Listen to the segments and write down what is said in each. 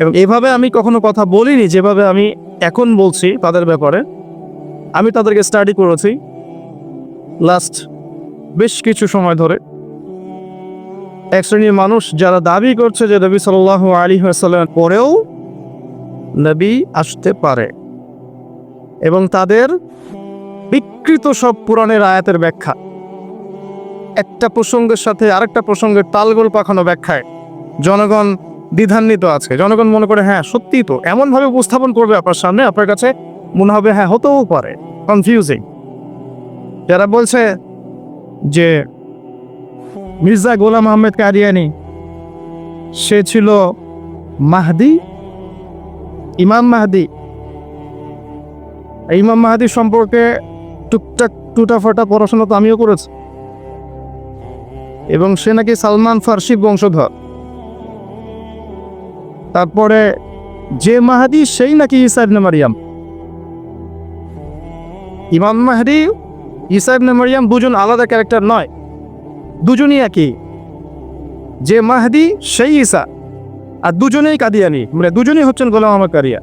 এবং এভাবে আমি কখনো কথা বলিনি, যেভাবে আমি এখন বলছি তাদের ব্যাপারে। আমি তাদেরকে স্টাডি করেছি লাস্ট বেশ কিছু সময় ধরে। এক শ্রেণির মানুষ যারা দাবি করছে যে নবী সাল্লাহ আলী সাল্লাম পরেও নবী আসতে পারে এবং তাদের বিকৃত সব পুরাণের আয়াতের ব্যাখ্যা। একটা প্রসঙ্গের সাথে আরেকটা প্রসঙ্গের তালগোল পাখানো ব্যাখ্যায় জনগণ দ্বিধান্বিত আছে। জনগণ মনে করে হ্যাঁ সত্যি তো, এমনভাবে উপস্থাপন করবে আপনার সামনে, আপনার কাছে মনে হবে হ্যাঁ হতেও পারে। কনফিউজিং যারা বলছে যে মির্জা গোলাম আহমেদ কাদিয়ানি সে ছিল মাহদি, ইমাম মাহদি। ইমাম মাহাদি সম্পর্কে টুকটাক টুটাফাটা পড়াশোনা তো আমিও করেছি। এবং সে নাকি সালমান ফার্সি বংশধর। তারপরে যে মাহাদি, সেই নাকি ইসা ইবনে মারিয়াম। ইমাম মাহাদি ইসা ইবনে মারিয়াম দুজন আলাদা ক্যারেক্টার নয়, দুজনই একই। যে মাহাদি, সেই ইসা আর দুজনেই কাদিয়ানি মানে দুজনেই হচ্ছেন গোলাম আহমদ কারিয়া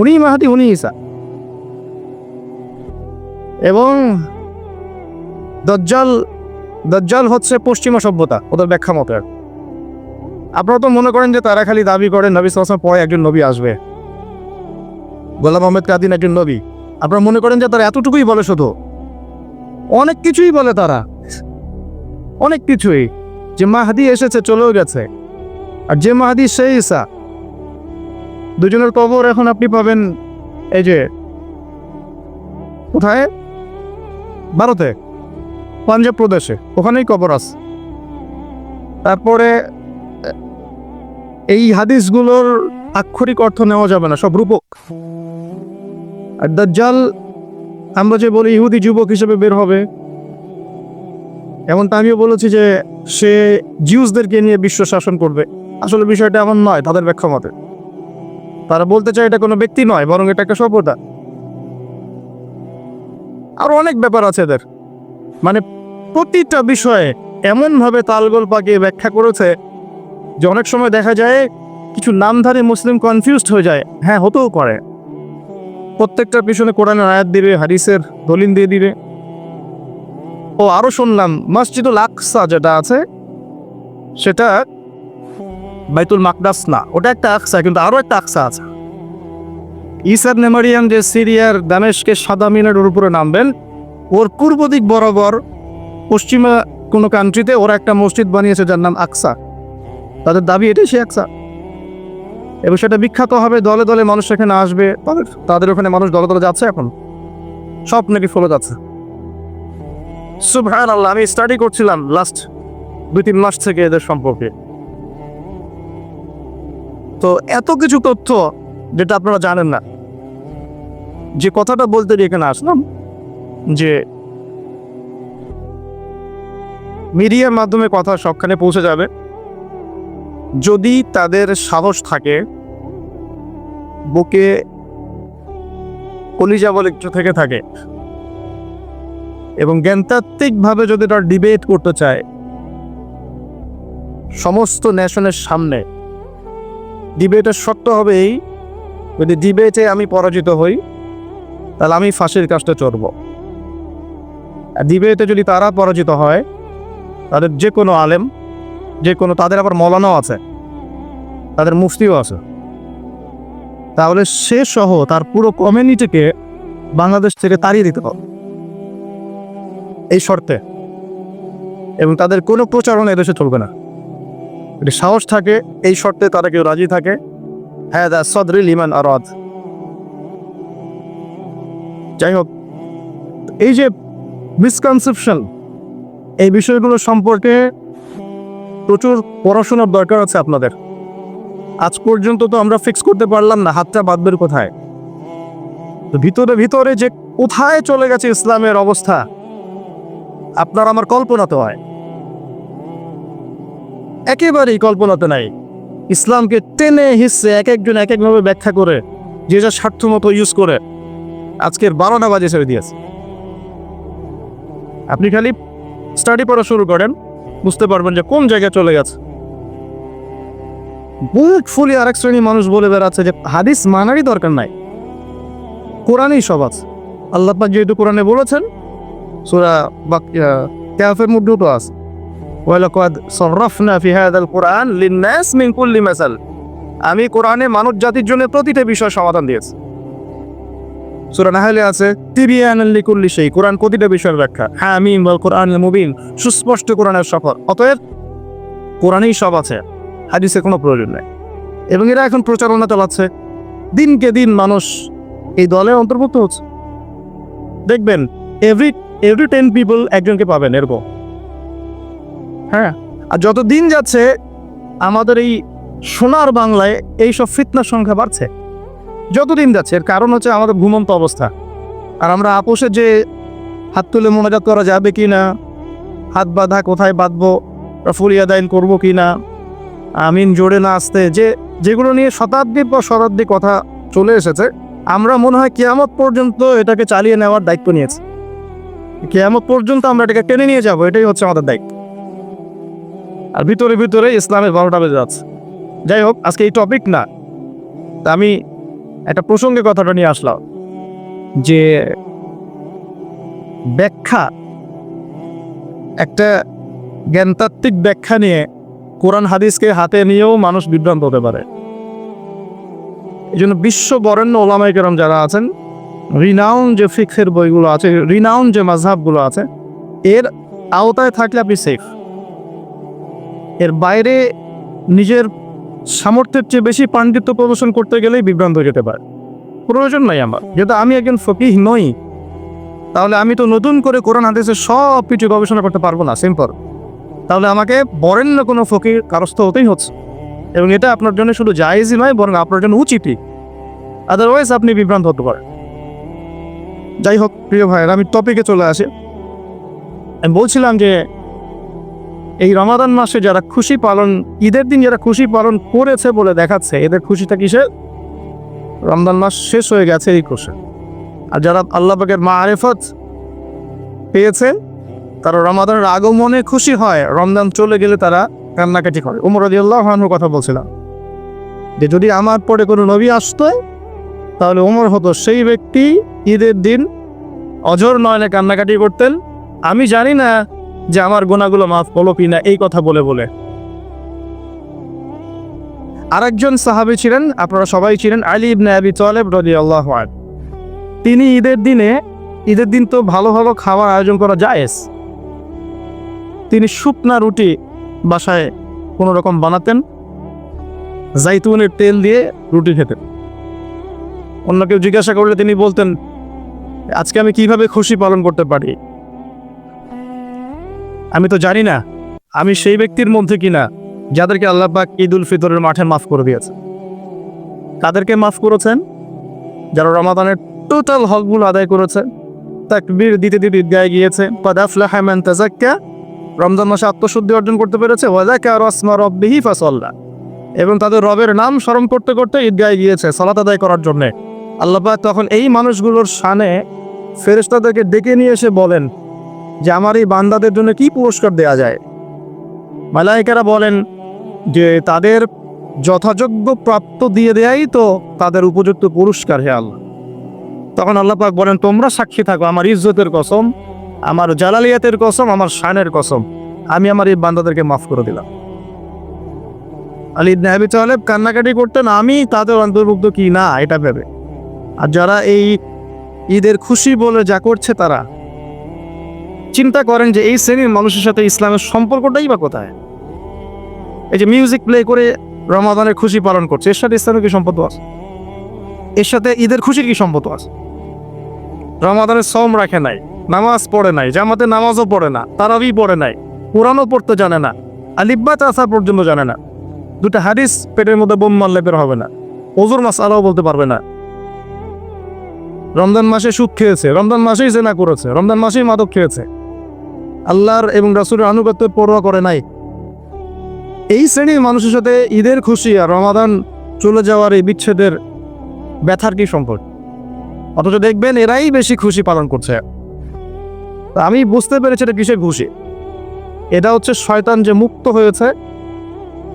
উনি মাহাদি, উনি ইসা এবং দজ্জাল দজ্জাল হচ্ছে পশ্চিমা সভ্যতা, ওদের ব্যাখ্যা মতো। আপনারা তো মনে করেন যে তারা খালি দাবি করেন, নবী সালাম পরে একজন নবী আসবে। গোলাম আহমেদ কাদিন একজন নবী। আপনারা মনে করেন যে তারা এতটুকুই বলে শুধু? অনেক কিছুই বলে তারা। অনেক কিছুই। যে মাহাদি এসেছে, চলেও গেছে। আর যে মাহাদি, সেই ইসা দুজনের কবর এখন আপনি পাবেন এই যে, কোথায়? ভারতে, পাঞ্জাব প্রদেশে। ওখানেই কবর আছে। তারপরে এই হাদিসগুলোর আক্ষরিক অর্থ নেওয়া যাবে না, সব রূপক। আর দাজ্জাল, আমরা যে বলি ইহুদি যুবক হিসেবে বের হবে, এমনটা আমিও বলেছি যে সে জিউসদেরকে নিয়ে বিশ্ব শাসন করবে। আসলে বিষয়টা এমন নয়, তাদের ব্যাখ্যা মতে তারা বলতে চায় এটা কোনো ব্যক্তি নয়, বরং এটা একটা সভ্যতা। আরও অনেক ব্যাপার আছে এদের। মানে প্রতিটা বিষয়ে এমনভাবে তালগোল পাকিয়ে ব্যাখ্যা করেছে যে অনেক সময় দেখা যায় কিছু নামধারী মুসলিম কনফিউজড হয়ে যায়। হ্যাঁ হতেও পারে। প্রত্যেকটার পিছনে কোরআনের আয়াত দিবে, হাদিসের দলিল দিয়ে দিবে। ও, আরও শুনলাম, মসজিদুল আকসা যেটা আছে, সেটা বাইতুল মাকদাস না, ওটা একটা আকসা, কিন্তু আরও একটা আকসা আছে। ইসার নেমারিয়ান যে সিরিয়ার দামেশকে সাদা মিনারের উপরে নামবেন, ওর পূর্ব দিক বরাবর পশ্চিমা কোনো কান্ট্রিতে ওরা একটা মসজিদ বানিয়েছে যার নাম আকসা। তাদের দাবি এটাই সে আকসা এবং সেটা বিখ্যাত হবে, দলে দলে মানুষ সেখানে আসবে, তাদের তাদের ওখানে মানুষ দলে দলে যাচ্ছে এখন। সব নাকি ফলো যাচ্ছে সুবহান আল্লাহ আমি স্টাডি করছিলাম লাস্ট দুই তিন মাস থেকে এদের সম্পর্কে। তো এত কিছু তথ্য যেটা আপনারা জানেন না, যে কথাটা বলতে এখানে আসলাম, যে মিডিয়ার মাধ্যমে কথা সবখানে পৌঁছে যাবে। যদি তাদের সাহস থাকে, বুকে কলিজা বলে কিছু থেকে থাকে এবং জ্ঞানতাত্ত্বিকভাবে যদি তারা ডিবেট করতে চায়, সমস্ত ন্যাশনের সামনে ডিবেটের শর্ত হবে এই, যদি ডিবেটে আমি পরাজিত হই, তাহলে আমি ফাঁসির কাজটা চড়ব ডিবেটে যদি তারা পরাজিত হয়, তাদের যে কোনো আলেম যে কোনো, তাদের আবার মলানাও আছে। তাদের মুফতিও আছে। তাহলে সে সহ তার পুরো কমিউনিটিকে বাংলাদেশ থেকে তাড়িয়ে দিতে হবে। এই শর্তে। এবং তাদের কোনো প্রচারণা এদেশে চলবে না। যদি সাহস থাকে, এই শর্তে তারা কেউ রাজি থাকে। হ্যাঁ দা সদরি লিমান আরাদ। যাই হোক, এই যে মিসকনসেপশন এই বিষয়গুলো সম্পর্কে প্রচুর পড়াশোনার দরকার আছে আপনাদের। আজ পর্যন্ত তো আমরা ফিক্স করতে পারলাম না, হাতটা বাঁধবের কোথায়? তো ভিতরে ভিতরে যে কোথায় চলে গেছে ইসলামের অবস্থা, আপনার আমার কল্পনাতে হয়। একেবারেই কল্পনাতে নাই। ইসলামকে টেনে হিসে এক একজন এক একভাবে ব্যাখ্যা করে, যে যা স্বার্থ মতো ইউজ করে, আজকের বারোটা বাজে ছেড়ে দিয়েছে। আপনি খালি স্টাডি পড়া শুরু করেন। বুঝতে পারবেন যে কোন জায়গায় চলে গেছে। বুক ফুলি আরেক শ্রেণির মানুষ বলে বেড়াচ্ছে যে হাদিস মানারই দরকার নাই। কোরআনই সব আছে। আল্লাহ যেহেতু কোরআনে বলেছেন, সুরা বা ক্যাফের মধ্যেও তো আছে। ওয়ালাকাদ সররাফনা ফি হাদাল কোরআন লিন্নাস মিন কুল্লি আমি কোরআনে মানব জাতির জন্য প্রতিটা বিষয় সমাধান দিয়েছি। সূরা নাহলে আছে তিবিয়ানাল লিকুল্লি সেই কোরআন প্রতিটা বিষয়ের ব্যাখ্যা। হ্যাঁ আমি ওয়াল কোরআনুল মুবিন, সুস্পষ্ট কোরআনের সফর অতএব, কোরআনেই সব আছে, হাদিসের কোনো প্রয়োজন নেই। এবং এরা এখন প্রচারণা চালাচ্ছে। দিনকে দিন মানুষ এই দলে অন্তর্ভুক্ত হচ্ছে। দেখবেন এভরি এভরি টেন পিপল একজনকে পাবেন, এরকম। হ্যাঁ? আর যত দিন যাচ্ছে, আমাদের এই সোনার বাংলায় এইসব ফিতনার সংখ্যা বাড়ছে। যত দিন যাচ্ছে, এর কারণ হচ্ছে আমাদের ঘুমন্ত অবস্থা। আর আমরা আপোষে যে হাত তুলে মোনাজাত করা যাবে কি না, হাত বাঁধা কোথায় বাঁধবো ফুলিয়া দাইন করব কি না, আমিন জোরে না আসতে, যে, যেগুলো নিয়ে শতাব্দীর পর শতাব্দী কথা চলে এসেছে, আমরা মনে হয় কেয়ামত পর্যন্ত এটাকে চালিয়ে নেওয়ার দায়িত্ব নিয়েছি। কেয়ামত পর্যন্ত আমরা এটাকে টেনে নিয়ে যাব, এটাই হচ্ছে আমাদের দায়িত্ব। আর ভিতরে ভিতরে ইসলামের বারোটা বেজে যাচ্ছে। যাই হোক, আজকে এই টপিক না। আমি একটা প্রসঙ্গে কথাটা নিয়ে আসলাম, যে ব্যাখ্যা, একটা জ্ঞানতাত্ত্বিক ব্যাখ্যা নিয়ে কোরআন হাদিসকে হাতে নিয়েও মানুষ বিভ্রান্ত হতে পারে। এই জন্য বিশ্ব বরেণ্য ওলামাই কেরাম যারা আছেন রিনাউন যে ফিক্সের বইগুলো আছে রিনাউন যে মাঝহাবগুলো আছে, এর আওতায় থাকলে আপনি সেফ এর বাইরে নিজের সামর্থ্যের চেয়ে বেশি পাণ্ডিত্য প্রদর্শন করতে গেলেই বিভ্রান্ত হয়ে যেতে পারে। প্রয়োজন নাই আমার। যেহেতু আমি একজন ফকিহ নই, তাহলে আমি তো নতুন করে কোরআন, হাদিসের সব কিছু গবেষণা করতে পারব না। সিম্পল। তাহলে আমাকে বরেণ্য কোনো ফকির কারস্থ হতেই হচ্ছে। এবং এটা আপনার জন্য শুধু জায়েজই নয়, বরং আপনার জন্য উচিতই। আদারওয়াইজ আপনি বিভ্রান্ত হতে পারেন। যাই হোক, প্রিয় ভাইয়ের, আমি টপিকে চলে আসি। আমি বলছিলাম যে এই রমাদান মাসে যারা খুশি পালন, ঈদের দিন যারা খুশি পালন করেছে বলে দেখাচ্ছে, এদের খুশিটা কিসে রমদান মাস শেষ হয়ে গেছে এই খুশি আর যারা আল্লাহ পাকের মা আরেফত পেয়েছে, তারা রমাদানের আগমনে খুশি হয় রমদান চলে গেলে তারা কান্নাকাটি করে। উমর আল্লাহ কথা বলছিলাম যে, যদি আমার পরে কোনো নবী আসতো, তাহলে উমর হতো সেই ব্যক্তি ঈদের দিন অজর নয়নে কান্নাকাটি করতেন। আমি জানি না যে আমার গোনাগুলো মাফ হলো কিনা এই কথা বলে বলে। আরেকজন সাহাবী ছিলেন, আপনারা সবাই ছিলেন আলী ইবনে আবি তালেব রাদিয়াল্লাহু আনহু। তিনি ঈদের দিনে, ঈদের দিন তো ভালো ভালো খাবার আয়োজন করা জায়েজ। তিনি শুকনা রুটি বাসায় কোনো রকম বানাতেন, জাইতুনের তেল দিয়ে রুটি খেতেন। অন্য কেউ জিজ্ঞাসা করলে তিনি বলতেন, আজকে আমি কীভাবে খুশি পালন করতে পারি? আমি তো জানি না, আমি সেই ব্যক্তির মধ্যে কিনা যাদেরকে আল্লাহ পাক ঈদ উল ফিতরের মাঠে মাফ করে দিয়েছে। তাদেরকে মাফ করেছেন, যারা রমাদানের টোটাল হকগুলো আদায় করেছে, তাকবীর দিতে দিতে ঈদগায় গিয়েছে। হামান তাজাক্কা রমজান মাসে আত্মশুদ্ধি অর্জন করতে পেরেছে। এবং তাদের রবের নাম স্মরণ করতে করতে ঈদগায় গিয়েছে সালাত আদায় করার জন্যে। আল্লাহ পাক তখন এই মানুষগুলোর সানে ফেরেশতাদেরকে ডেকে নিয়ে এসে বলেন যে আমার এই বান্দাদের জন্য কি পুরস্কার দেয়া যায়? মালাইকারা বলেন যে তাদের যথাযোগ্য প্রাপ্ত দিয়ে দেয়াই তো তাদের উপযুক্ত পুরস্কার, হে আল্লাহ। তখন আল্লাহ পাক বলেন, তোমরা সাক্ষী থাকো, আমার ইজ্জতের কসম, আমার জালালিয়াতের কসম, আমার শানের কসম। আমি আমার এই বান্দাদেরকে মাফ করে দিলাম। আলী ইবনে আবি তালেব কান্নাকাটি করতেন, আমি তাদের অন্তর্ভুক্ত কি? না, এটা ভেবে। আর যারা এই ঈদের খুশি বলে যা করছে তারা চিন্তা করেন যে এই শ্রেণির মানুষের সাথে ইসলামের সম্পর্কটাই বা কোথায়? এই যে মিউজিক প্লে করে রমাদানের খুশি পালন করছে। এর সাথে ইসলামের কি সম্পর্ক আছে? এর সাথে ঈদের খুশির কি সম্পর্ক আছে? রমাদানের সম রাখে নাই, নামাজ পড়ে নাই, জামাতে নামাজও পড়ে না, তারাবি পড়ে নাই, কোরআনও পড়তে জানে না আলিব্বা আসা পর্যন্ত জানে না। দুটা হাদিস পেটের মধ্যে বোম মারলে বের হবে না। ওজোর মাস আলাও বলতে পারবে না। রমজান মাসে সুদ খেয়েছে, রমজান মাসেই জেনা করেছে, রমজান মাসেই মাদক খেয়েছে। আল্লাহর এবং রাসুলের আনুগত্যের পরোয়া করে নাই। এই শ্রেণির মানুষের সাথে ঈদের খুশি আর রমাদান চলে যাওয়ার এই বিচ্ছেদের ব্যথার কি সম্পর্ক? অথচ দেখবেন এরাই বেশি খুশি পালন করছে। আমি বুঝতে পেরেছি এটা কিসের খুশি? এটা হচ্ছে শয়তান যে মুক্ত হয়েছে,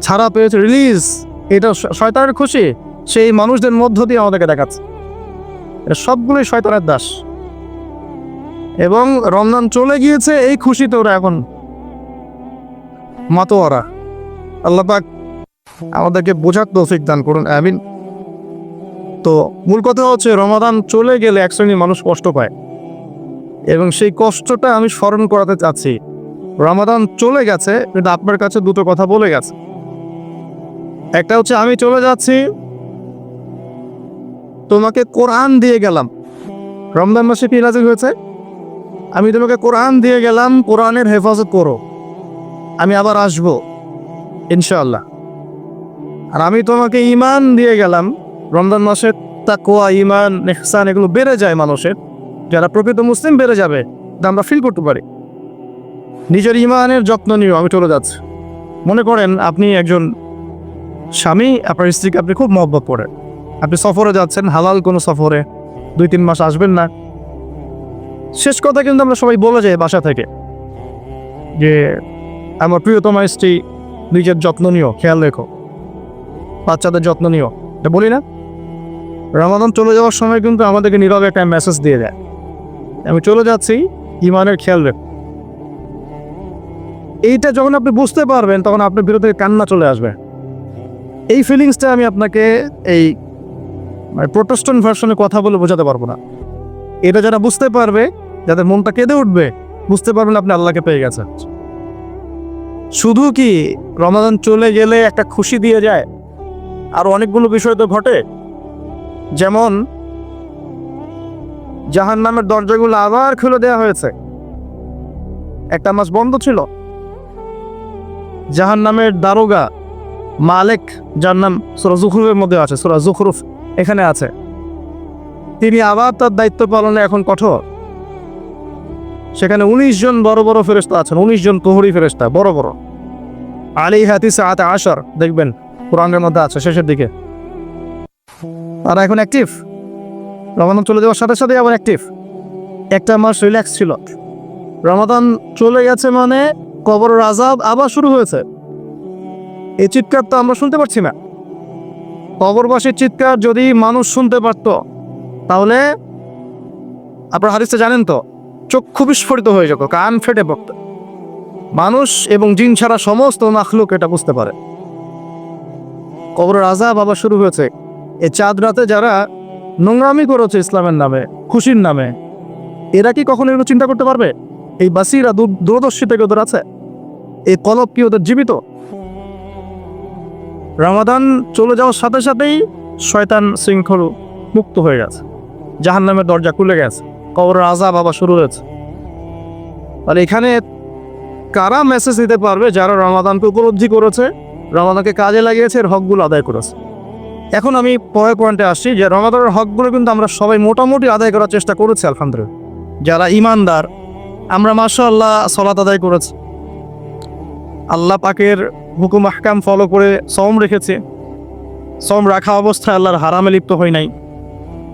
ছাড়া পেয়েছে রিলিজ এটা শয়তানের খুশি, সেই মানুষদের মধ্য দিয়ে আমাদেরকে দেখাচ্ছে। এটা সবগুলোই শয়তানের দাস। এবং রমজান চলে গিয়েছে, এই খুশিতে ওরা এখন। মাতোয়ারা আল্লাহ পাক আমাদেরকে বোঝার তৌফিক দান করুন, আমিন। তো মূল কথা হচ্ছে রমাদান চলে গেলে এক শ্রেণির মানুষ কষ্ট পায়। এবং সেই কষ্টটা আমি স্মরণ করাতে চাচ্ছি। রমাদান চলে গেছে, কিন্তু আপনার কাছে দুটো কথা বলে গেছে। একটা হচ্ছে, আমি চলে যাচ্ছি, তোমাকে কোরআন দিয়ে গেলাম। রমজান মাসে কি নাজিল হয়েছে? আমি তোমাকে কোরআন দিয়ে গেলাম, কোরআনের হেফাজত করো। আমি আবার আসব ইনশাল্লাহ আর আমি তোমাকে ইমান দিয়ে গেলাম, রমজান মাসের তাকোয়া ইমান নেহসান এগুলো বেড়ে যায় মানুষের। যারা প্রকৃত মুসলিম বেড়ে যাবে তা আমরা ফিল করতে পারি। নিজের ইমানের যত্ন নিও, আমি চলে যাচ্ছি। মনে করেন আপনি একজন স্বামী, আপনার স্ত্রীকে আপনি খুব মহব্বত করেন। আপনি সফরে যাচ্ছেন, হালাল কোনো সফরে দুই তিন মাস আসবেন না। শেষ কথা কিন্তু আমরা সবাই বলে যাই বাসা থেকে যে আমার প্রিয়তমা স্ত্রী, নিজের যত্ন নিও, খেয়াল রেখো। বাচ্চাদের যত্ন নিও। এটা বলি না? রমাদান চলে যাওয়ার সময় কিন্তু আমাদেরকে নীরবে একটা মেসেজ দিয়ে দেয়। আমি চলে যাচ্ছি, ইমানের খেয়াল রেখো। এইটা যখন আপনি বুঝতে পারবেন, তখন আপনার থেকে কান্না চলে আসবে। এই ফিলিংসটা আমি আপনাকে এই প্রোটেস্টন ভার্সনে কথা বলে বোঝাতে পারব না। এটা যারা বুঝতে পারবে যাদের মনটা কেঁদে উঠবে, বুঝতে পারবেন আপনি আল্লাহকে পেয়ে গেছেন। শুধু কি রমাদান চলে গেলে একটা খুশি দিয়ে যায়? আর অনেকগুলো বিষয় তো ঘটে। যেমন জাহান নামের দরজাগুলো আবার খুলে দেওয়া হয়েছে। একটা মাস বন্ধ ছিল। জাহান নামের দারোগা মালেক, যার নাম সুরা জুখরুফের মধ্যে আছে, সুরা জুখরুফ এখানে আছে। তিনি আবার তার দায়িত্ব পালনে এখন কঠোর। সেখানে উনিশ জন বড় বড় ফেরেস্তা আছেন, উনিশ জন প্রহরী ফেরেস্তা বড় বড়। আলী হাতিস আতে আশার, দেখবেন, কোরআনের মধ্যে আছে শেষের দিকে। তারা এখন অ্যাক্টিভ রমাদান চলে যাওয়ার সাথে সাথে আবার অ্যাক্টিভ একটা মাস রিল্যাক্স ছিল। রমাদান চলে গেছে মানে কবর আজাব আবার শুরু হয়েছে। এই চিৎকার তো আমরা শুনতে পারছি না। কবরবাসীর চিৎকার যদি মানুষ শুনতে পারত, তাহলে আপনার হাদিসটা জানেন তো? চক্ষু বিস্ফোরিত হয়ে যেত কান ফেটে পড়ত মানুষ এবং জিন ছাড়া সমস্ত মাখলুক এটা বুঝতে পারে। কবরের আজাব আবার শুরু হয়েছে। এই চাঁদ রাতে যারা নোংরামি করেছে ইসলামের নামে, খুশির নামে, এরা কি কখনো এগুলো চিন্তা করতে পারবে? এই বাসিরা দূর- দূরদর্শী থেকে ওদের আছে। এই কলব কি ওদের জীবিত? রামাদান চলে যাওয়ার সাথে সাথেই শয়তান শৃঙ্খল মুক্ত হয়ে গেছে। জাহান নামের দরজা খুলে গেছে। কবরের আজাব আবার শুরু হয়েছে। আর এখানে কারা মেসেজ দিতে পারবে যারা রমাদানকে উপলব্ধি করেছে, রমাদানকে কাজে লাগিয়েছে, এর হকগুলো আদায় করেছে। এখন আমি পরের পয়েন্টে আসছি যে রমাদানের হকগুলো কিন্তু আমরা সবাই মোটামুটি আদায় করার চেষ্টা করেছি, আলহামদুলিল্লাহ। যারা ইমানদার, আমরা মাসা আল্লাহ সলাত আদায় করেছি। আল্লাহ পাকের হুকুম, আহকাম ফলো করে সম রেখেছে। সম রাখা অবস্থায় আল্লাহর হারামে লিপ্ত হয় নাই।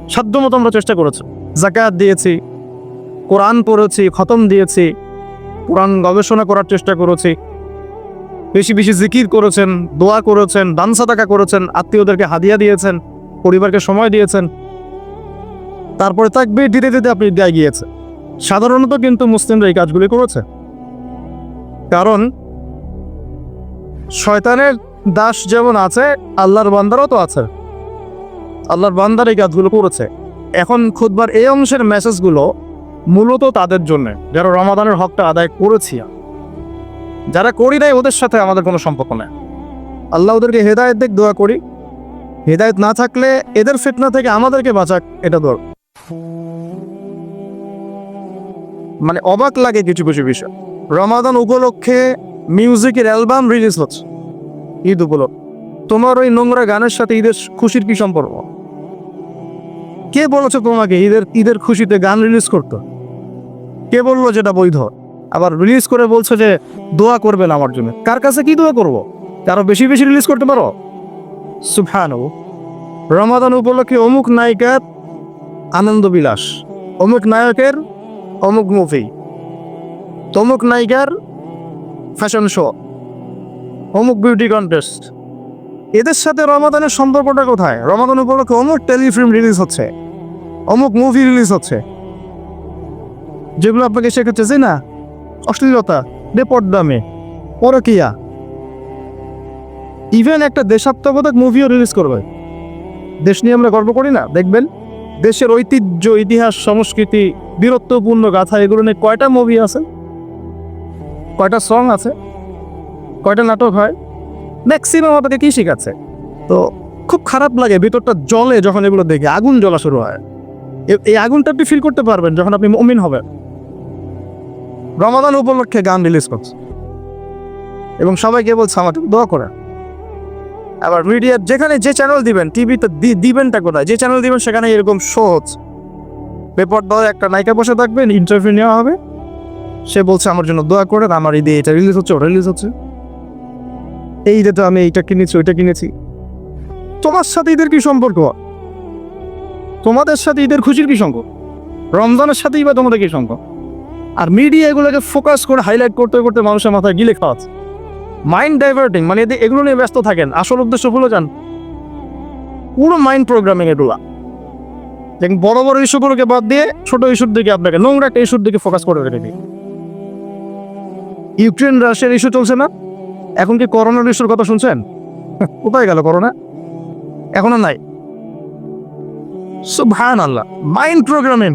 সাধ্যমতো আমরা চেষ্টা করেছি। জাকাত দিয়েছি, কোরআন পড়েছি, খতম দিয়েছি, কোরআন গবেষণা করার চেষ্টা করেছি। বেশি বেশি জিকির করেছেন, দোয়া করেছেন, দান সাদাকা করেছেন, আত্মীয়দেরকে হাদিয়া দিয়েছেন, পরিবারকে সময় দিয়েছেন। তারপরে থাকবে দিতে দিতে আপনি দেয় গিয়েছে সাধারণত কিন্তু মুসলিমরা এই কাজগুলি করেছে। কারণ শয়তানের দাস যেমন আছে, আল্লাহর বান্দারও তো আছে। আল্লাহর বান্দার এই কাজগুলো করেছে। এখন খুদবার এই অংশের মেসেজগুলো মূলত তাদের জন্য, যারা রমাদানের হকটা আদায় করেছি যারা করি নাই, ওদের সাথে আমাদের কোনো সম্পর্ক নেই। আল্লাহ ওদেরকে হেদায়ত দিক, দোয়া করি। হেদায়ত না থাকলে এদের ফিতনা থেকে আমাদেরকে বাঁচাক, এটা দর মানে অবাক লাগে কিছু কিছু বিষয়। রমাদান উপলক্ষে মিউজিকের অ্যালবাম রিলিজ হচ্ছে। ঈদ উপলক্ষে। তোমার ওই নোংরা গানের সাথে ঈদের খুশির কি সম্পর্ক? কে বলেছে তোমাকে ঈদের ঈদের খুশিতে গান রিলিজ করতো? কে বলল যেটা বৈধ? আবার রিলিজ করে বলছো যে দোয়া করবেন আমার জন্য। কার কাছে কি দোয়া করব? আরও বেশি বেশি রিলিজ করতে পারো? সুফানো রমাদান উপলক্ষে অমুক নায়িকার আনন্দ বিলাস। অমুক নায়কের, অমুক মুভি। তমুক নায়িকার ফ্যাশন শো অমুক বিউটি কন্টেস্ট এদের সাথে রমাদানের সম্পর্কটা কোথায়? রমাদান উপলক্ষে অমুক টেলিফিল্ম রিলিজ হচ্ছে, অমুক মুভি রিলিজ হচ্ছে। যেগুলো আপনাকে শেখাচ্ছে যে না? অশ্লীলতা, বেপর্দামে, পরকিয়া। ইভেন একটা দেশাত্মবোধক মুভিও রিলিজ করবে। দেশ নিয়ে আমরা গর্ব করি না, দেখবেন? দেশের ঐতিহ্য, ইতিহাস, সংস্কৃতি, বীরত্বপূর্ণ গাথা, এগুলো নিয়ে কয়টা মুভি আছে? কয়টা সং আছে? কয়টা নাটক হয়? ম্যাক্সিমাম আপনাকে কি শেখাচ্ছে? তো খুব খারাপ লাগে ভিতরটা জলে যখন এগুলো দেখে, আগুন জ্বলা শুরু হয়। এই আগুনটা আপনি ফিল করতে পারবেন যখন আপনি মমিন হবেন। রমাদান উপলক্ষে গান রিলিজ করছে। এবং সবাইকে বলছে, আমাকে দোয়া করে আবার মিডিয়ার যেখানে যে চ্যানেল দিবেন টিভিতে দিবেনটা কোথায়? যে চ্যানেল দিবেন, সেখানে এরকম শো হচ্ছে। পেপার দেওয়া একটা নায়িকা বসে থাকবেন ইন্টারভিউ নেওয়া হবে। সে বলছে, আমার জন্য দোয়া করেন, আমার ঈদে এটা রিলিজ হচ্ছে ওটা রিলিজ হচ্ছে। এই ঈদে তো আমি এইটা কিনেছি, ওইটা কিনেছি। তোমার সাথে ঈদের কি সম্পর্ক? তোমাদের সাথে ঈদের খুশির কি সম্পর্ক? রমজানের সাথেই বা তোমাদের কি সম্পর্ক? আর মিডিয়া এগুলোকে ফোকাস করে হাইলাইট করতে করতে মানুষের মাথায় গিলে খাওয়াচ্ছে মাইন্ড ডাইভার্টিং মানে এদের এগুলো নিয়ে ব্যস্ত থাকেন। আসল উদ্দেশ্য ভুলে যান। পুরো মাইন্ড প্রোগ্রামিং এগুলা। দেখুন, বড় বড় ইস্যুগুলোকে বাদ দিয়ে ছোট ইস্যুর দিকে আপনাকে নোংরা একটা ইস্যুর দিকে ফোকাস করে রেখে দিই। ইউক্রেন রাশিয়ার ইস্যু চলছে না? এখন কি করোনা ইস্যুর কথা শুনছেন? কোথায় গেল করোনা? এখনও নাই। সুবহান আল্লাহ মাইন্ড প্রোগ্রামিং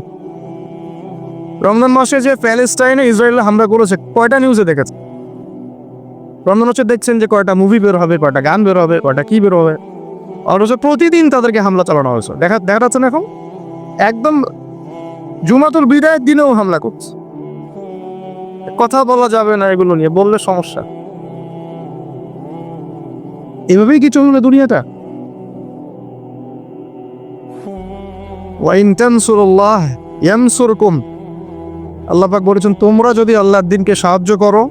রমজান মাসে যে প্যালেস্টাইনে ইসরায়েলে হামলা করেছে, কয়টা নিউজে দেখেছে রমজান মাসে দেখছেন যে কয়টা মুভি বের হবে, কয়টা গান বের হবে, কয়টা কি বের হবে। অথচ প্রতিদিন তাদেরকে হামলা চালানো হয়েছে। দেখা দেখা যাচ্ছে না এখন? একদম জুমাতুল বিদায়ের দিনেও হামলা করছে। কথা বলা যাবে না এগুলো নিয়ে, বললে সমস্যা। এভাবেই কি চলবে দুনিয়াটা? ওয়াইন তানসুরুল্লাহ ইয়ানসুরকুম। আল্লাহ পাক বলেছেন, তোমরা যদি আল্লাহর দিনকে সাহায্য করো,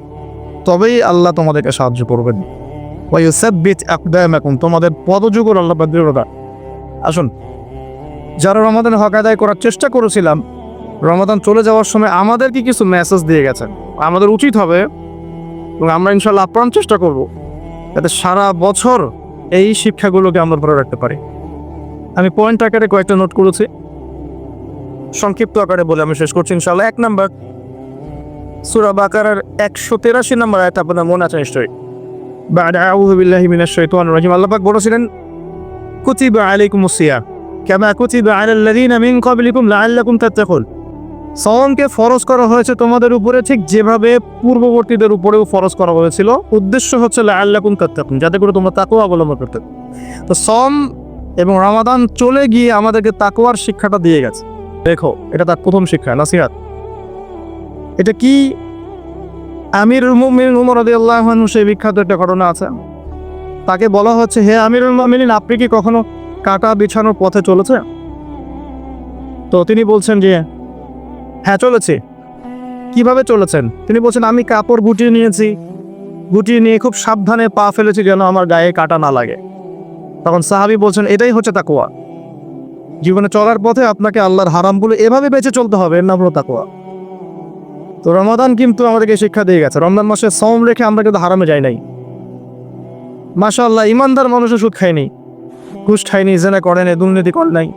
তবেই আল্লাহ তোমাদেরকে সাহায্য করবেন। ওয়াইউসাব্বিত আকদামাকুম, তোমাদের পদযুগর আল্লাহ পাক দৃঢ়তা। আসুন, যারা রমাদান হক আদায় করার চেষ্টা করেছিলাম, রমাদান চলে যাওয়ার সময় আমাদেরকে কিছু মেসেজ দিয়ে গেছেন। আমাদের উচিত হবে, এবং আমরা ইনশাল্লাহ আপ্রাণ চেষ্টা করব। যাতে সারা বছর এই শিক্ষাগুলোকে আমরা ধরে রাখতে পারি। আমি পয়েন্ট আকারে কয়েকটা নোট করেছি। সংক্ষিপ্ত আকারে বলে আমি শেষ করছি ইনশাল্লাহ এক নাম্বার সুরা বাকারার একশো তেরাশি নাম্বার আয়াত আপনার মনে আছে নিশ্চয়ই? আল্লাপাক বলেছিলেন, কুতিবা আলাইকুম সিয়া কেমা কুতিবা আলাল্লাযীনা মিন ক্বাবলিকুম লাআল্লাকুম তাত্তাকুন। সওয়ামকে ফরজ করা হয়েছে তোমাদের উপরে ঠিক যেভাবে পূর্ববর্তীদের উপরেও ফরজ করা হয়েছিল। উদ্দেশ্য হচ্ছে আল্লাকুম কাত্তাকুম যাতে করে তোমরা তাকুয়া অবলম্বন করতে তো সম এবং রামাদান চলে গিয়ে আমাদেরকে তাকোয়ার শিক্ষাটা দিয়ে গেছে। দেখো, এটা তার প্রথম শিক্ষা নাসিরাত এটা কি? আমির মুমিন উমর সেই বিখ্যাত একটা ঘটনা আছে। তাকে বলা হচ্ছে, হে আমির মিলিন আপনি কি কখনো কাটা বিছানোর পথে চলেছে তো তিনি বলছেন যে হ্যাঁ চলেছে। কীভাবে চলেছেন? তিনি বলছেন, আমি কাপড় গুটিয়ে নিয়েছি। গুটিয়ে নিয়ে খুব সাবধানে পা ফেলেছি যেন আমার গায়ে কাটা না লাগে। তখন সাহাবি বলছেন, এটাই হচ্ছে তাকুয়া জীবনে চলার পথে আপনাকে আল্লাহর হারাম বলে এভাবে বেঁচে চলতে হবে, এর নাম হলো তাকুয়া তো রমাদান কিন্তু আমাদেরকে শিক্ষা দিয়ে গেছে। রমজান মাসে সম রেখে আমরা কিন্তু হারামে যাই নাই। মাশাআল্লাহ, ইমানদার মানুষও সুদ খায়নি ঘুষ খায়নি জেনা করেনি দুর্নীতি করে নাই।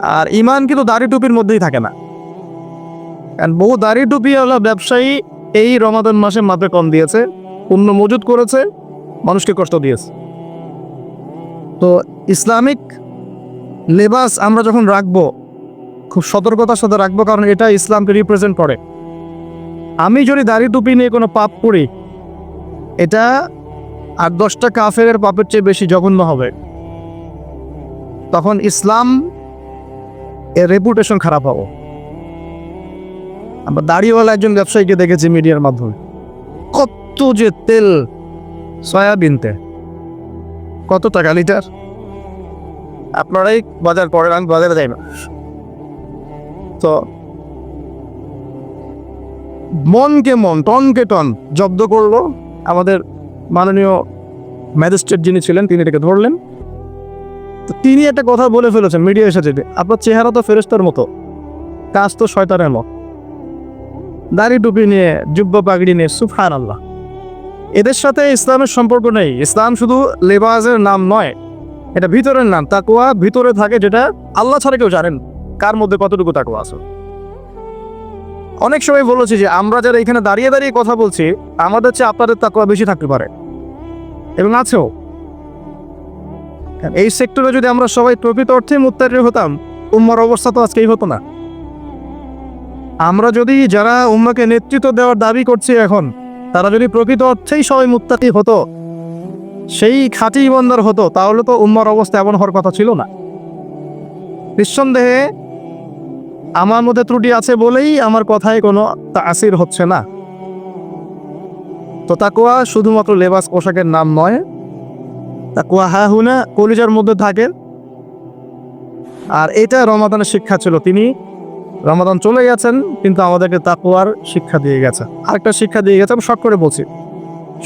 আর ইমান কিন্তু দাড়ি টুপির মধ্যেই থাকে না। কারণ বহু দাড়ি টুপিওয়ালা ব্যবসায়ী এই রমাদান মাসে মাত্রা কম দিয়েছে পণ্য মজুত করেছে, মানুষকে কষ্ট দিয়েছে। তো ইসলামিক লেবাস আমরা যখন রাখব, খুব সতর্কতার সাথে রাখব, কারণ এটা ইসলামকে রিপ্রেজেন্ট করে। আমি যদি দাড়ি টুপি নিয়ে কোনো পাপ করি, এটা আর দশটা কাফের পাপের চেয়ে বেশি জঘন্য হবে। তখন ইসলাম এর রেপুটেশন খারাপ হবে। আমরা দাড়িওয়ালা একজন ব্যবসায়ীকে দেখেছি মিডিয়ার মাধ্যমে। কত যে তেল সয়াবিনতে। কত টাকা লিটার? আপনারাই বাজার করেন, আমি বাজারে যাই না। তো মনকে মন, টনকে টন জব্দ করল আমাদের মাননীয় ম্যাজিস্ট্রেট যিনি ছিলেন, তিনি এটাকে ধরলেন। তো তিনি একটা কথা বলে ফেলেছেন, মিডিয়া এসেছে আপনার চেহারা তো ফেরেস্তার মতো। কাজ তো শয়তানের মতো। দাড়ি টুপি নিয়ে, জুব্বা পাগড়ি নিয়ে সুফান আল্লাহ এদের সাথে ইসলামের সম্পর্ক নেই। ইসলাম শুধু লেবাজের নাম নয়, এটা ভিতরের নাম। তাকুয়া ভিতরে থাকে যেটা আল্লাহ ছাড়া কেউ জানেন কার মধ্যে কতটুকু তাকুয়া আছে? অনেক সময় বলেছি যে, আমরা যারা এখানে দাঁড়িয়ে দাঁড়িয়ে কথা বলছি, আমাদের চেয়ে আপনাদের তাকুয়া বেশি থাকতে পারে। এবং আছেও। এই সেক্টরে যদি আমরা সবাই প্রকৃত অর্থে মুত্তারি হতাম, উম্মার অবস্থা তো আজকেই হতো না। আমরা যদি যারা উম্মাকে নেতৃত্ব দেওয়ার দাবি করছি এখন, তারা যদি প্রকৃত অর্থেই সবাই মুত্তাকি হতো, সেই খাঁটি ইমানদার হতো, তাহলে তো উম্মার অবস্থা এমন হওয়ার কথা ছিল না। নিঃসন্দেহে আমার মধ্যে ত্রুটি আছে বলেই আমার কথায় কোনো তাসির হচ্ছে না। তো তাকুয়া শুধুমাত্র লেবাস পোশাকের নাম নয় তাকুয়া হা হুনা কলিজার মধ্যে থাকেন আর এটা রমাদানের শিক্ষা ছিল। তিনি রমাদান চলে গেছেন, কিন্তু আমাদেরকে তাকুয়ার শিক্ষা দিয়ে গেছে। আরেকটা শিক্ষা দিয়ে গেছে, আমি শর্ট করে বলছি।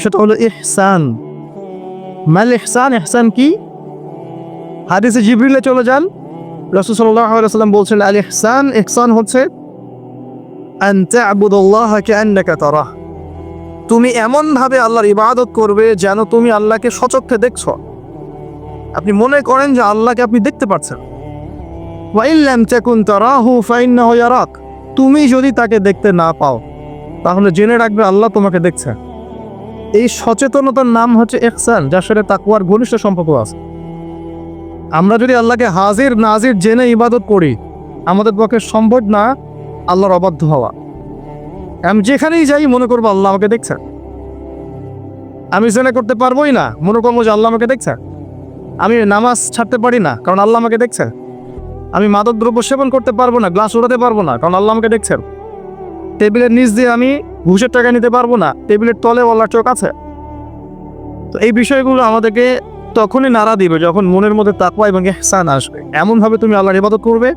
সেটা হলো ইহসান। মাল ইহসান ইহসান কি? হাদিসে জিবরিলে চলে যান। রসুল সাল্লাহ বলছেন, আল ইহসান ইহসান হচ্ছে তুমি এমনভাবে আল্লাহর ইবাদত করবে যেন তুমি আল্লাহকে সচক্ষে দেখছ। আপনি মনে করেন যে আল্লাহকে আপনি দেখতে পাচ্ছেন তুমি যদি তাকে দেখতে না পাও, তাহলে জেনে রাখবে আল্লাহ তোমাকে দেখছে। এই সচেতনতার নাম হচ্ছে ইহসান, যার সাথে তাকুয়ার ঘনিষ্ঠ সম্পর্ক আছে। আমরা যদি আল্লাহকে হাজির, নাজির জেনে ইবাদত করি, আমাদের পক্ষে সম্ভব না আল্লাহর অবাধ্য হওয়া। আমি যেখানেই যাই, মনে করব আল্লাহ আমাকে দেখছে। আমি জেনে করতে পারবোই না, মনে করব যে আল্লাহ আমাকে দেখছে। আমি নামাজ ছাড়তে পারি না, কারণ আল্লাহ আমাকে দেখছে। আমি মাদক দ্রব্য সেবন করতে পারব না গ্লাস উড়াতে পারব না, কারণ আল্লাহ আমাকে দেখছেন। টেবিলের নিচ দিয়ে আমি ঘুষের টাকা নিতে পারব না, টেবিলের তলে আল্লাহর চোখ আছে। তো এই বিষয়গুলো আমাদেরকে তখনই নাড়া দিবে যখন মনের মধ্যে তাকওয়া এবং ইহসান আসবে। এমনভাবে তুমি আল্লাহর ইবাদত করবে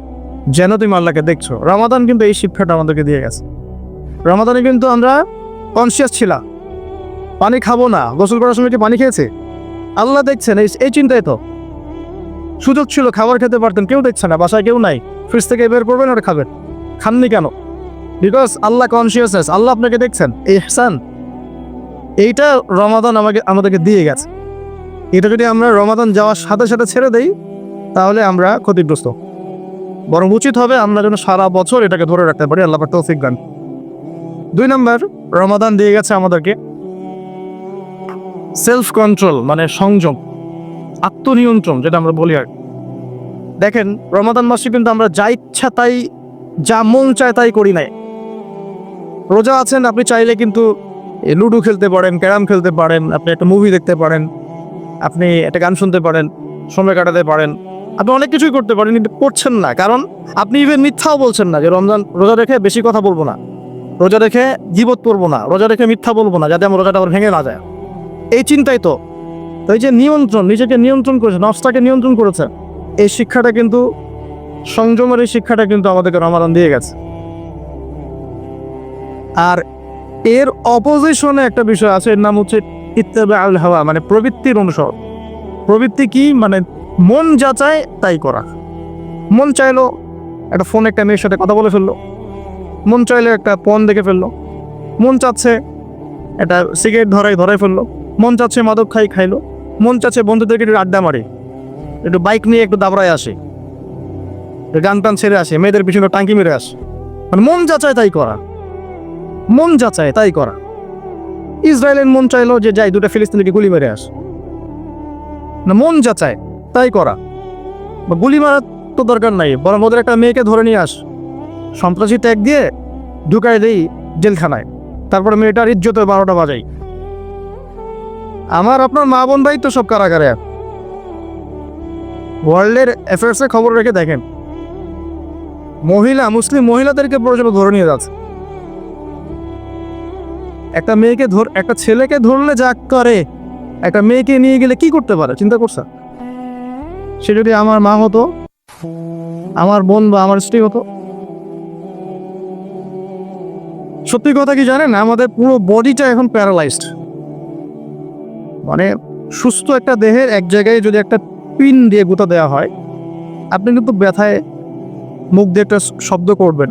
যেন তুমি আল্লাহকে দেখছ। রমাদান কিন্তু এই শিক্ষাটা আমাদেরকে দিয়ে গেছে। রমাদানে কিন্তু আমরা কনসিয়াস ছিলাম। পানি খাব না। গোসল করার সময় কি পানি খেয়েছে? আল্লাহ দেখছেন, এই চিন্তাই তো। সুযোগ ছিল, খাবার খেতে পারতেন, কেউ দেখছে না, বাসায় কেউ নাই। ফ্রিজ থেকে বের করবেন আর খাবেন। খাননি কেন? বিকজ আল্লাহ কনসিয়াসনেস আল্লাহ আপনাকে দেখছেন। এহসান, এইটা রমাদান আমাকে আমাদেরকে দিয়ে গেছে। এটা যদি আমরা রমাদান যাওয়ার সাথে সাথে ছেড়ে দেই, তাহলে আমরা ক্ষতিগ্রস্ত। বরং উচিত হবে আমরা যেন সারা বছর এটাকে ধরে রাখতে পারি, আল্লাহ তৌফিক দান। দুই নম্বর, রমাদান দিয়ে গেছে আমাদেরকে সেলফ কন্ট্রোল মানে সংযম। আত্মনিয়ন্ত্রণ, যেটা আমরা বলি আর দেখেন, রমাদান মাসে কিন্তু আমরা যা ইচ্ছা তাই, যা মন চায় তাই করি নাই। রোজা আছেন, আপনি চাইলে কিন্তু লুডো খেলতে পারেন, ক্যারাম খেলতে পারেন, আপনি একটা মুভি দেখতে পারেন, আপনি একটা গান শুনতে পারেন, সময় কাটাতে পারেন। আপনি অনেক কিছুই করতে পারেন, কিন্তু করছেন না। কারণ আপনি ইভেন মিথ্যাও বলছেন না যে রমজান, রোজা রেখে বেশি কথা বলব না। রোজা রেখে জীবত করব না। রোজা রেখে মিথ্যা বলব না, যাতে আমার রোজাটা আবার ভেঙে না যায়। এই চিন্তাই তো। এই যে নিয়ন্ত্রণ, নিজেকে নিয়ন্ত্রণ করেছে নফসটাকে নিয়ন্ত্রণ করেছে। এই শিক্ষাটা কিন্তু, সংযমের এই শিক্ষাটা কিন্তু আমাদেরকে রমাদান দিয়ে গেছে। আর এর অপোজিশনে একটা বিষয় আছে, এর নাম হচ্ছে ইত্তেবা আল হাওয়া মানে প্রবৃত্তির অনুসরণ। প্রবৃত্তি কি? মানে মন যা চায় তাই করা। মন চাইলো একটা ফোন একটা মেয়ের সাথে কথা বলে ফেলল। মন চাইলে একটা পণ দেখে ফেলল। মন চাচ্ছে একটা সিগারেট ধরাই ধরাই ফেলল। মন চাচ্ছে মাদক খাই খাইলো। মন চাচ্ছে বন্ধুদেরকে একটু আড্ডা মারে। একটু বাইক নিয়ে একটু দাবড়ায় আসে। গান টান ছেড়ে আসে, মেয়েদের পিছনে টাঙ্কি মেরে আসে। মানে মন যা চায় তাই করা। মন যা চায় তাই করা। ইসরায়েলের মন চাইলো যে যাই, দুটা ফিলিস্তিনিকে গুলি মেরে আস। না, মন যা চায় তাই করা। বা গুলি মারার তো দরকার নাই, বরং ওদের একটা মেয়েকে ধরে নিয়ে আস। সন্ত্রাসী ট্যাগ দিয়ে ঢুকাই দেই জেলখানায়। তারপরে মেয়েটার ইজ্জতে বারোটা বাজাই আমার আপনার মা বোন ভাই তো সব কারাগারে। ওয়ার্ল্ডের অ্যাফেয়ার্সে খবর রেখে দেখেন। মহিলা, মুসলিম মহিলাদেরকে পর্যন্ত ধরে নিয়ে যাচ্ছে। একটা মেয়েকে ধর, একটা ছেলেকে ধরলে যা করে, একটা মেয়েকে নিয়ে গেলে কি করতে পারে? চিন্তা করছে সে যদি আমার মা হতো, আমার বোন বা আমার স্ত্রী হতো, সত্যি কথা কি জানেন? আমাদের পুরো বডিটা এখন প্যারালাইজড মানে সুস্থ একটা দেহের এক জায়গায় যদি একটা পিন দিয়ে গুঁতা দেওয়া হয়, আপনি কিন্তু ব্যথায় মুখ দিয়ে একটা শব্দ করবেন।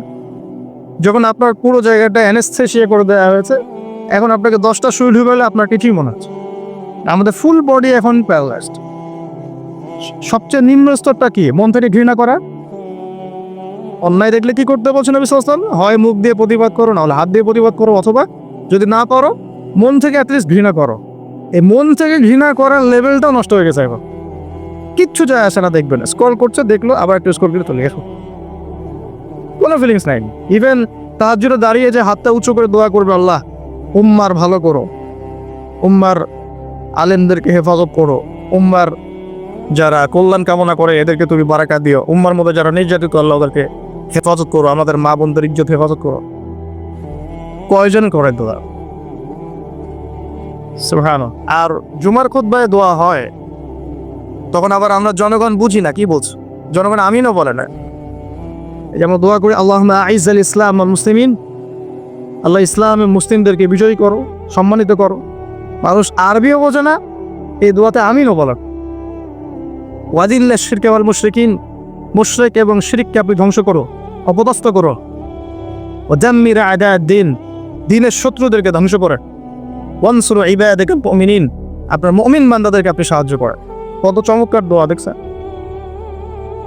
যখন আপনার পুরো জায়গাটা অ্যানেস্থেশিয়া করে দেওয়া হয়েছে, এখন আপনাকে দশটা সুই ঢুকালে আপনার কিছুই মনে হচ্ছে আমাদের ফুল বডি এখন প্যারালাইজড সবচেয়ে নিম্ন স্তরটা কি? মন থেকে ঘৃণা করা? অন্যায় দেখলে কি করতে বলছেন আলাইহি ওয়াসাল্লাম? হয় মুখ দিয়ে প্রতিবাদ করো, না হলে হাত দিয়ে প্রতিবাদ করো, অথবা যদি না করো মন থেকে অ্যাটলিস্ট ঘৃণা করো। এই মন থেকে ঘৃণা করার লেভেলটাও নষ্ট হয়ে গেছে এখন। কিচ্ছু যায় আসে না দেখবেন স্ক্রল করছে, দেখল, আবার একটু স্ক্রল করে চলে গেছো। কোনো ফিলিংস নাই। ইভেন তার জন্য দাঁড়িয়ে যে হাতটা উঁচু করে দোয়া করবে, আল্লাহ, উম্মার ভালো করো। উম্মার আলেমদেরকে হেফাজত করো। উম্মার যারা কল্যাণ কামনা করে, এদেরকে তুমি বারাকা দিও। উম্মার মধ্যে যারা নির্যাতিত, আল্লাহ ওদেরকে হেফাজত করো। আমাদের মা বোনদের ইজ্জত হেফাজত করো। কয়জন করে দোয়া? আর জুমার খুতবায় দোয়া হয়, তখন আবার আমরা জনগণ বুঝি না, কি বলছো? জনগণ আমিনও বলে না। এই যে আমরা দোয়া করি আল্লাহ আইজ আল ইসলাম আল মুসলিমিন। আল্লাহ ইসলামে মুসলিমদেরকে বিজয়ী করো, সম্মানিত করো। মানুষ আরবিও বোঝে না, এই দোয়াতে আমিনও বলেন ওয়াদিল্লা শিরকে আল মুশরিকিন, মুশরিক এবং শিরিককে আপনি ধ্বংস করো, অপদস্থ করো। ও জাম্মিরা আদা দিন, দিনের শত্রুদেরকে ধ্বংস করে। ওয়ানসুর ইবাদাকে মুমিনিন। আপনার মমিন বান্দাদেরকে আপনি সাহায্য করেন। কত চমৎকার দোয়া, দেখছেন?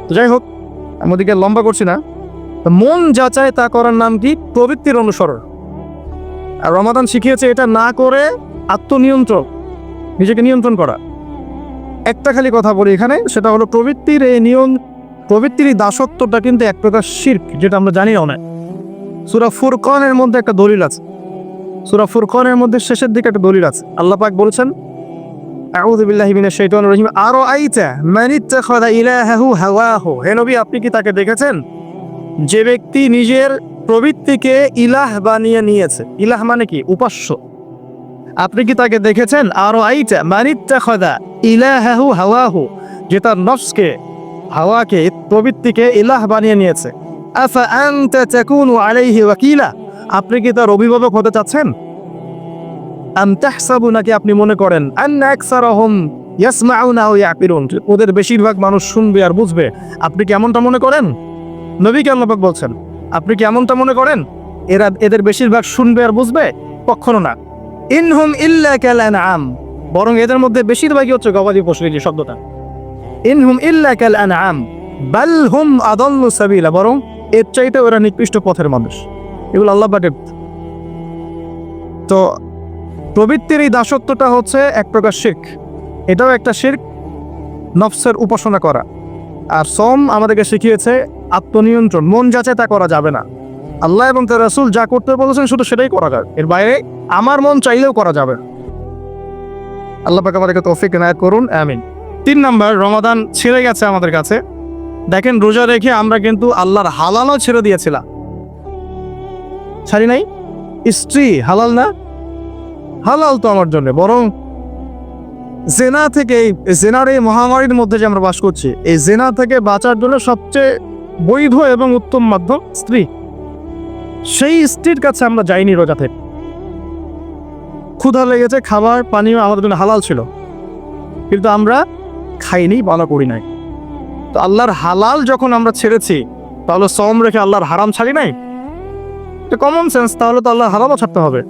তো যাই হোক, আমি ওদিকে লম্বা করছি না। মন যাচাই তা করার নাম কি? প্রবৃত্তির অনুসরণ। আর রমাদান শিখিয়েছে এটা না করে আত্মনিয়ন্ত্রণ, নিজেকে নিয়ন্ত্রণ করা। একটা খালি কথা বলি এখানে, সেটা হলো প্রবৃত্তির এই নিয়ম, প্রবৃত্তির এই দাসত্বটা কিন্তু এক প্রকার শির্ক, যেটা আমরা জানি অনেক। সুরা ফুরকনের মধ্যে একটা দলিল আছে। সুরা ফুরকনের মধ্যে শেষের দিকে একটা দলিল আছে। আল্লাহ পাক বলেছেন রাজিম আরও আইতা ইলাহাহু হাওয়াহু? হে নবী, আপনি কি তাকে দেখেছেন? যে ব্যক্তি নিজের প্রবৃত্তিকে ইলাহ বানিয়ে নিয়েছে। ইলাহ মানে কি? উপাস্য। আপনি কি তাকে দেখেছেন? আরও আইতা মান ইত্তাখাযা ইলাহাহু হাওয়াহু, যে তার নফসকে, হাওয়াকে, প্রবৃত্তিকে ইলাহ বানিয়ে নিয়েছে। আফা আনতা তাকুনু আলাইহি ওয়াকিলা? আপনি কি তার অভিভাবক হতে চাচ্ছেন? আম তাহসাবু নাকি আপনি মনে করেন ওদের বেশিরভাগ মানুষ শুনবে আর বুঝবে। আপনি কি এমনটা মনে করেন? নবী আল্লাহ বলছেন? আপনি কি এমনটা মনে করেন? এরা, এদের বেশিরভাগ শুনবে আর বুঝবে? কখনো না। ইনহুম ইল্লা কাল আনআম বরং এদের মধ্যে বেশিরভাগই হচ্ছে গবাদি পশু, এই শব্দটা। ইনহুম ইল্লা কাল আনআম বাল হুম আদাল্লু সাবিলা। বরং এর চাইতে ওরা নিকৃষ্ট পথের মানুষ। এগুলো আল্লাহ পাকের। তো প্রবৃত্তির এই দাসত্বটা হচ্ছে এক প্রকার শির্ক। এটাও একটা শির্ক, নফসের উপাসনা করা। আর সম আমাদেরকে শিখিয়েছে আত্মনিয়ন্ত্রণ, মন যাচাই তা করা যাবে না। আল্লাহ এবং তার রাসূল যা করতে বলেছেন শুধু সেটাই করা যাবে এর বাইরে আমার মন চাইলেও করা যাবে। আল্লাহ পাক আমাদেরকে তৌফিক নায়ক করুন, আমিন। তিন নাম্বার, রমাদান ছেড়ে গেছে আমাদের কাছে। দেখেন, রোজা রেখে আমরা কিন্তু আল্লাহর হালালও ছেড়ে দিয়েছিলাম। ছাড়ি নাই? স্ত্রী, হালাল না? হালাল তো আমার জন্য, বরং জেনা থেকে এই জেনার এই মহামারীর মধ্যে যে আমরা বাস করছি, এই জেনা থেকে বাঁচার জন্য সবচেয়ে বৈধ এবং উত্তম মাধ্যম স্ত্রী। সেই স্ত্রীর কাছে আমরা যাইনি রোজা থেকে। ক্ষুধা লেগেছে, খাবার পানীয় আমাদের জন্য হালাল ছিল। কিন্তু আমরা খাইনি ভালো করি নাই। তো আল্লাহর হালাল যখন আমরা ছেড়েছি, তাহলে সম রেখে আল্লাহর হারাম ছাড়ি নাই? এটা কমন সেন্স তাহলে তো আল্লাহ হারামও ছাড়তে হবে।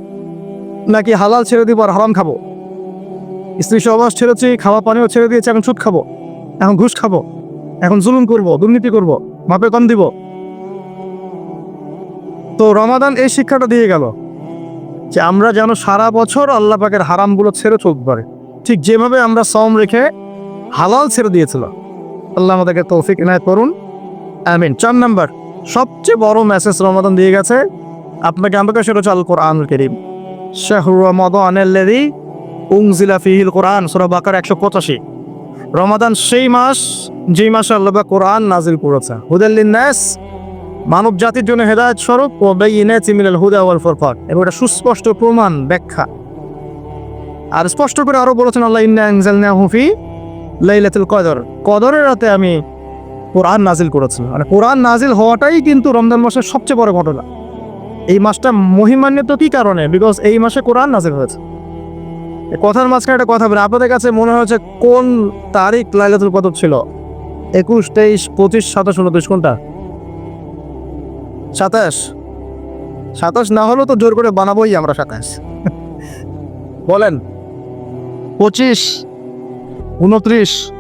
নাকি হালাল ছেড়ে দিব আর হারাম খাব? স্ত্রী সহবাস ছেড়েছি, খাওয়া পানিও ছেড়ে দিয়েছি, এখন সুদ খাব, এখন ঘুষ খাব, এখন জুলুম করব, দুর্নীতি করব মাপে কম দিব। তো রমাদান এই শিক্ষাটা দিয়ে গেল যে আমরা যেন সারা বছর আল্লাহ পাকের হারামগুলো ছেড়ে চলতে পারে। ঠিক যেভাবে আমরা সম রেখে হালাল ছেড়ে দিয়েছিল আল্লাহ আমাদেরকে তৌফিক ইনায়ত করুন। আমিন। চার নাম্বার, সবচেয়ে বড় মেসেজ রমাদান দিয়ে গেছে আপনাকে আমাকে সেটা হচ্ছে আল কোরআন করিম। শাহরু রমাদান উনজিলা ফিহিল কোরআন, সূরা বাকার 185 রমাদান সেই মাস, যেই মাসে আল্লাহ কোরআন নাজিল করেছে হুদাল লিন্নাস, মানব জাতির জন্য হেদায়েত স্বরূপ ও বাইয়িনাতি মিনাল হুদা ওয়াল ফুরকান। এবং এটা সুস্পষ্ট প্রমাণ, ব্যাখ্যা। আর স্পষ্ট করে আরও বলেছেন আল্লাহ, ইন্না আনজালনাহু ফি লাইলাতুল কদর। কদরের রাতে আমি কোরআন নাজিল করেছিলাম। মানে কোরআন নাজিল হওয়াটাই কিন্তু রমজান মাসের সবচেয়ে বড় ঘটনা। এই মাসটা মহিমান্বিত কি কারণে? বিকজ এই মাসে কোরআন নাজিল হয়েছে। কথার মাঝখানে একটা কথা বলে। আপনাদের কাছে মনে হয়েছে কোন তারিখ লাইলাতুল কদর ছিল? একুশ, তেইশ, পঁচিশ, সাতাশ, উনত্রিশ, কোনটা? সাতাশ। সাতাশ না হলেও তো জোর করে বানাবোই আমরা সাতাশ। বলেন। পঁচিশ, উনত্রিশ